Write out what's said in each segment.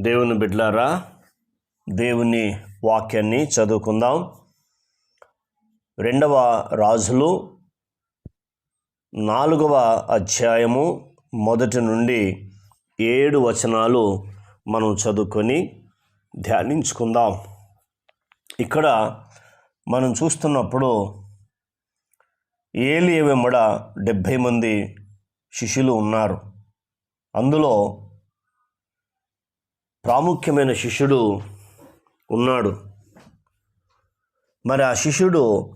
దేవుని బిడ్లారా దేవుని వాక్యాన్ని చదువుకుందాం. రెండవ రాజులు నాలుగవ అధ్యాయము మొదటి నుండి ఏడు వచనాలు మనం చదువుకొని ధ్యానించుకుందాం. ఇక్కడ మనం చూస్తున్నప్పుడు ఏలి వెంబడ డెబ్భై మంది శిష్యులు ఉన్నారు. అందులో ప్రాముఖ్యమైన శిష్యుడు ఉన్నాడు. మరి ఆ శిష్యుడు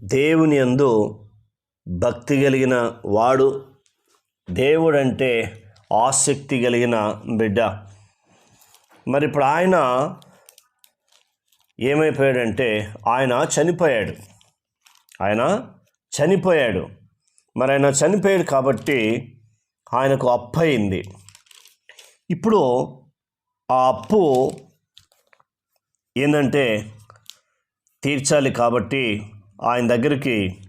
దేవుని యందు భక్తి కలిగిన వాడు దేవుడంటే ఆసక్తి కలిగిన బిడ్డ. మరి ఇప్పుడు ఆయన ఏమైపోయాడంటే ఆయన చనిపోయాడు. ఆయన చనిపోయాడు. మరి ఆయన చనిపోయాడు కాబట్టి ఆయనకు అప్పయింది. ఇప్పుడు ఆ అప్పు ఏంటంటే తీర్చాలి కాబట్టి ఆయన దగ్గరికి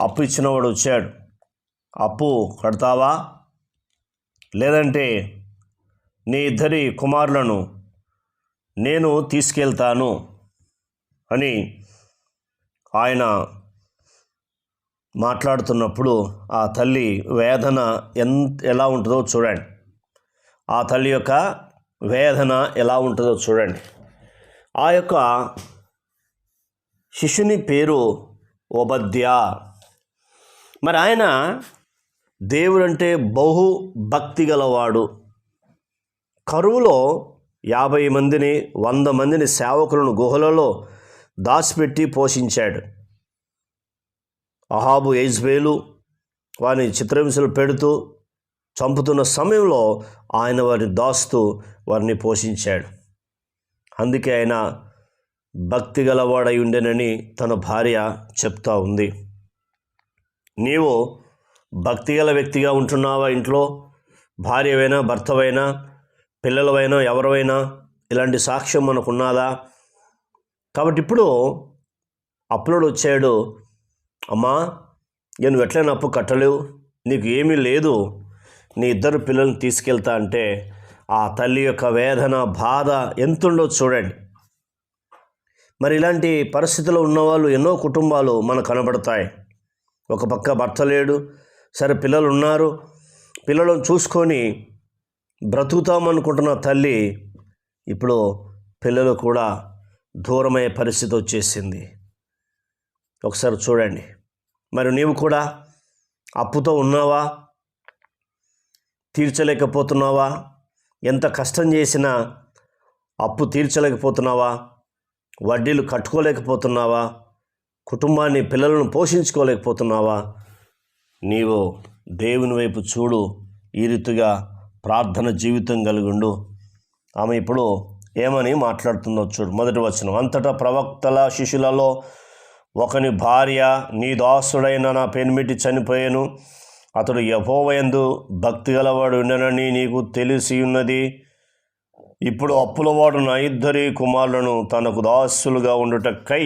అప్పు ఇచ్చినవాడు వచ్చాడు. అప్పు కడతావా? లేదంటే నీ ఇద్దరి కుమారులను నేను తీసుకెళ్తాను అని ఆయన మాట్లాడుతున్నప్పుడు ఆ తల్లి వేదన ఎంత ఎలా ఉంటుందో చూడండి. ఆ తల్లి యొక్క వేదన ఎలా ఉంటుందో చూడండి. ఆ యొక్క శిష్యుని పేరు ఓబద్య. మరి ఆయన దేవుడంటే బహు భక్తి గలవాడు. కరువులో యాభై మందిని వంద మందిని సేవకులను గుహలలో దాచిపెట్టి పోషించాడు. అహాబు ఎజ్బేలు వాని చిత్రహింసలు పెడుతూ చంపుతున్న సమయంలో ఆయన వారిని దాస్తూ వారిని పోషించాడు. అందుకే ఆయన భక్తి గలవాడై ఉండేనని తన భార్య చెప్తా ఉంది. నీవు భక్తి గల వ్యక్తిగా ఉంటున్నావా ఇంట్లో? భార్యవైనా భర్తవైనా పిల్లలవైనా ఎవరవైనా ఇలాంటి సాక్ష్యం మనకున్నదా? కాబట్టి ఇప్పుడు అప్పులోడు వచ్చాడు అమ్మా నేను ఎట్లైనా అప్పు కట్టలేవు నీకు ఏమీ లేదు నీ ఇద్దరు పిల్లల్ని తీసుకెళ్తా అంటే ఆ తల్లి యొక్క వేదన బాధ ఎంతుండో చూడండి. మరి ఇలాంటి పరిస్థితిలో ఉన్నవాళ్ళు ఎన్నో కుటుంబాలు మనకు కనబడతాయి. ఒక పక్క భర్త లేడు సరే పిల్లలు ఉన్నారు. పిల్లలను చూసుకొని బ్రతుకుతామనుకుంటున్న తల్లి ఇప్పుడు పిల్లలు కూడా దూరమయ్యే పరిస్థితి వచ్చేసింది. ఒకసారి చూడండి. మరి నీవు కూడా అప్పుతో ఉన్నావా? తీర్చలేకపోతున్నావా? ఎంత కష్టం చేసినా అప్పు తీర్చలేకపోతున్నావా? వడ్డీలు కట్టుకోలేకపోతున్నావా? కుటుంబాన్ని పిల్లలను పోషించుకోలేకపోతున్నావా? నీవు దేవుని వైపు చూడు ఈ రీతిగా ప్రార్థన జీవితం కలిగిండు. ఆమె ఇప్పుడు ఏమని మాట్లాడుతుందో చూడు. మొదటి వచనం. అంతటా ప్రవక్తల శిష్యులలో ఒకని భార్య నీ దాసుడైన నా పెనిమిటి చనిపోయాను. అతడు యహోవయందు భక్తి గలవాడు ఉండనని నీకు తెలిసి ఉన్నది. ఇప్పుడు అప్పులవాడు నా ఇద్దరి కుమారులను తనకు దాసులుగా ఉండుటకై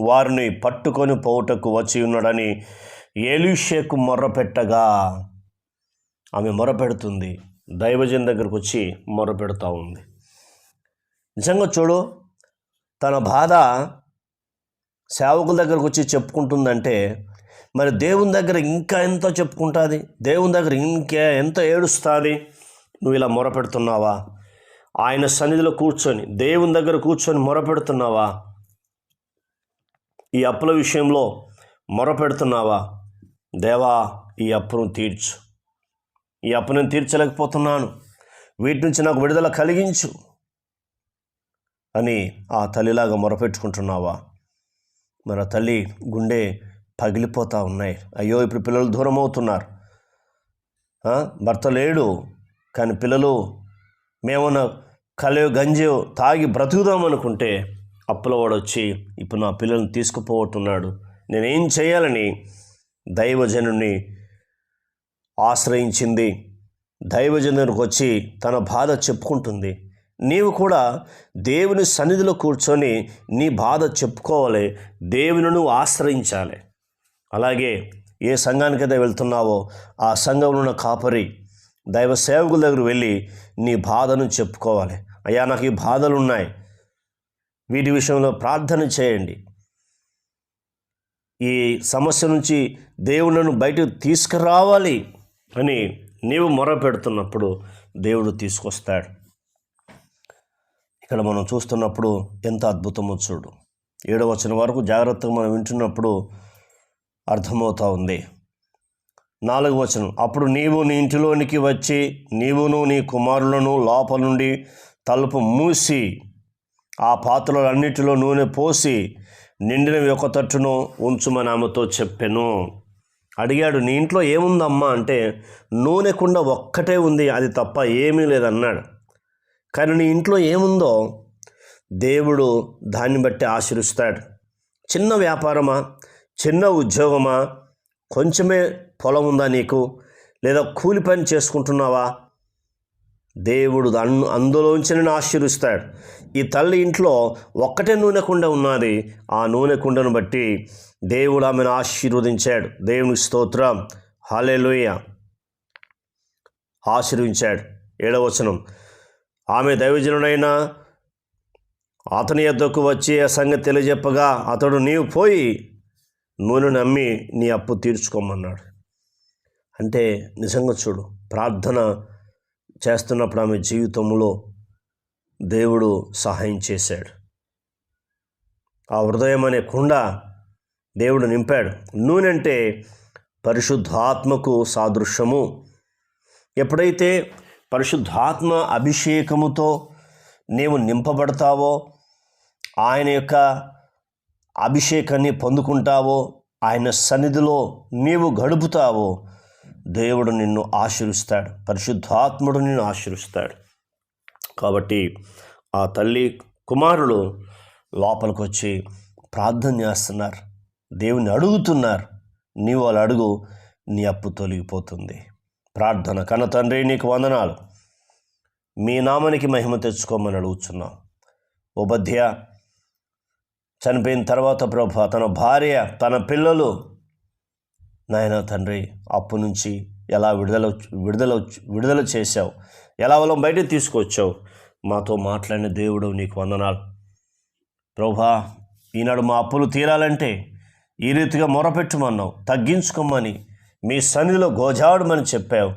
వారిని పట్టుకొని పోవుటకు వచ్చి ఉన్నాడని ఏలిషేకు మొర్రపెట్టగా ఆమె మొరపెడుతుంది. దైవజన్ దగ్గరకు వచ్చి మొరపెడుతూ ఉంది. నిజంగా చూడు తన బాధ సేవకుల దగ్గరకు వచ్చి చెప్పుకుంటుందంటే మరి దేవుని దగ్గర ఇంకా ఎంత చెప్పుకుంటుంది? దేవుని దగ్గర ఇంకా ఎంత ఏడుస్తుంది? నువ్వు ఇలా మొరపెడుతున్నావా? ఆయన సన్నిధిలో కూర్చొని దేవుని దగ్గర కూర్చొని మొరపెడుతున్నావా? ఈ అప్పుల విషయంలో మొరపెడుతున్నావా? దేవా ఈ అప్పును తీర్చు. ఈ అప్పు నేను తీర్చలేకపోతున్నాను. వీటి నుంచి నాకు విడుదల కలిగించు అని ఆ తల్లిలాగా మొరపెట్టుకుంటున్నావా? మరి ఆ తల్లి గుండె పగిలిపోతూ ఉన్నాయి. అయ్యో ఇప్పుడు పిల్లలు దూరం అవుతున్నారు భర్త లేడు కానీ పిల్లలు మేమన్నా కలయో గంజో తాగి బ్రతుకుదాం అనుకుంటే అప్పులవాడు వచ్చి ఇప్పుడు నా పిల్లల్ని తీసుకుపోతున్నాడు. నేనేం చేయాలని దైవజనుని ఆశ్రయించింది. దైవజనునికి వచ్చి తన బాధ చెప్పుకుంటుంది. నీవు కూడా దేవుని సన్నిధిలో కూర్చొని నీ బాధ చెప్పుకోవాలి. దేవుని నువ్వు ఆశ్రయించాలి. అలాగే ఏ సంఘానికైతే వెళ్తున్నావో ఆ సంఘంలో ఉన్న కాపరి దైవ సేవకుల దగ్గర వెళ్ళి నీ బాధను చెప్పుకోవాలి. అయ్యా నాకు ఈ బాధలు ఉన్నాయి. వీటి విషయంలో ప్రార్థన చేయండి. ఈ సమస్య నుంచి దేవుళ్ళను బయటకు తీసుకురావాలి అని నీవు మొర పెడుతున్నప్పుడు దేవుడు తీసుకొస్తాడు. ఇక్కడ మనం చూస్తున్నప్పుడు ఎంత అద్భుతమో చూడు. ఏడవ వరకు జాగ్రత్తగా మనం వింటున్నప్పుడు అర్థమవుతా ఉంది. నాలుగు వచనం. అప్పుడు నీవు నీ ఇంటిలోనికి వచ్చి నీవును నీ కుమారులను లోపల నుండి తలుపు మూసి ఆ పాత్రలన్నిటిలో నూనె పోసి నిండిన ఒక తట్టును ఉంచుమని ఆమెతో చెప్పాను. అడిగాడు నీ ఇంట్లో ఏముందమ్మా? అంటే నూనె కుండ ఒక్కటే ఉంది అది తప్ప ఏమీ లేదన్నాడు. కానీ నీ ఇంట్లో ఏముందో దేవుడు దాన్ని బట్టి ఆశీర్స్తాడు చిన్న వ్యాపారమా? చిన్న ఉద్యోగమా? కొంచెమే పొలం ఉందా నీకు? లేదా కూలి పని చేసుకుంటున్నావా? దేవుడు అన్ అందులోంచి నేను ఆశీర్విస్తాడు ఈ తల్లి ఇంట్లో ఒక్కటే నూనె కుండ ఉన్నది. ఆ నూనె కుండను బట్టి దేవుడు ఆమెను ఆశీర్వదించాడు. దేవుని స్తోత్రం. హాలేలుయ ఆశీర్వించాడు. ఏడవచనం ఆమె దైవజనుడైన అతని యొద్దకు వచ్చి ఆ సంగతి తెలియజెప్పగా అతడు నీవు పోయి నూనె నమ్మి నీ అప్పు తీర్చుకోమన్నాడు. అంటే నిజంగా చూడు ప్రార్థన చేస్తున్నప్పుడు ఆమె జీవితంలో దేవుడు సహాయం చేశాడు. ఆ హృదయం అనే కుండ దేవుడు నింపాడు. నూనె అంటే పరిశుద్ధాత్మకు సాదృశ్యము. ఎప్పుడైతే పరిశుద్ధాత్మ అభిషేకముతో నీవు నింపబడతావో ఆయన యొక్క అభిషేకాన్ని పొందుకుంటావో ఆయన సన్నిధిలో నీవు గడుపుతావో దేవుడు నిన్ను ఆశీర్స్తాడు పరిశుద్ధాత్ముడు నిన్ను ఆశీర్స్తాడు కాబట్టి ఆ తల్లి కుమారులు లోపలికి వచ్చి ప్రార్థన చేస్తున్నారు. దేవుని అడుగుతున్నారు. నీవు వాళ్ళు అడుగు నీ అప్పు తొలగిపోతుంది. ప్రార్థన కన్న తండ్రి నీకు వందనాలు. మీ నామానికి మహిమ తెచ్చుకోమని అడుగుతున్నాం ఉపాధ్య చనిపోయిన తర్వాత ప్రభు తన భార్య తన పిల్లలు నాయన తండ్రి అప్పు నుంచి ఎలా విడుదల విడుదల విడుదల చేశావు? ఎలా వాళ్ళం బయటకు తీసుకొచ్చావు? మాతో మాట్లాడిన దేవుడు నీకు వందనాలు. ప్రభా ఈనాడు మా అప్పులు తీరాలంటే ఈ రీతిగా మొరపెట్టమన్నావు. తగ్గించుకోమని మీ సన్నిధిలో గోజాడమని చెప్పావు.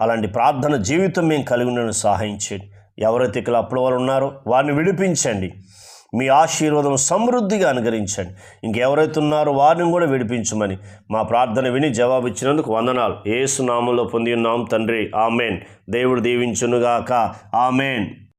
అలాంటి ప్రార్థన జీవితం మేము కలిగి ఉండడం సహాయించండి ఎవరైతే ఇక్కడ అప్పుల వాళ్ళు ఉన్నారో వారిని విడిపించండి. మీ ఆశీర్వాదం సమృద్ధిగా అనుగరించండి ఇంకెవరైతే ఉన్నారో వారిని కూడా విడిపించమని మా ప్రార్థన విని జవాబు ఇచ్చినందుకు వందనాలు. ఏసు నామంలో పొంది ఉన్నాం తండ్రి. ఆమెన్. దేవుడు దీవించునుగాక. ఆమెన్.